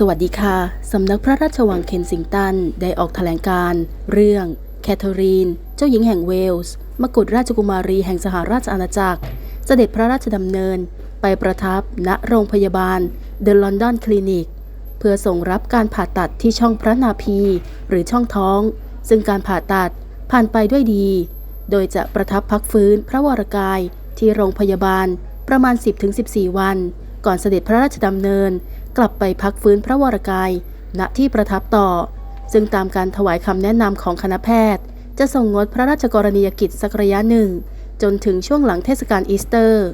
สวัสดีค่ะ สำนักพระราชวังเคนซิงตัน ได้ออกแถลงการ เรื่องแคทเธอรีน เจ้าหญิงแห่งเวลส์ มกุฎราชกุมารีแห่งสหราชอาณาจักร เสด็จพระราชดำเนิน ไปประทับณโรงพยาบาลเดอะลอนดอนคลินิก เพื่อส่งรับการผ่าตัดที่ช่องพระนาภีหรือช่องท้อง ซึ่งการผ่าตัดผ่านไปด้วยดี โดยจะประทับพักฟื้นพระวรกายที่โรงพยาบาลประมาณ 10-14 วัน ก่อนเสด็จพระราชดำเนิน กลับไปพักฟื้นพระวรกาย ณที่ประทับต่อ ซึ่งตามการถวายคำแนะนำของคณะแพทย์ จะส่งงดพระราชกรณียกิจสักระยะหนึ่ง จนถึงช่วงหลังเทศกาลอีสเตอร์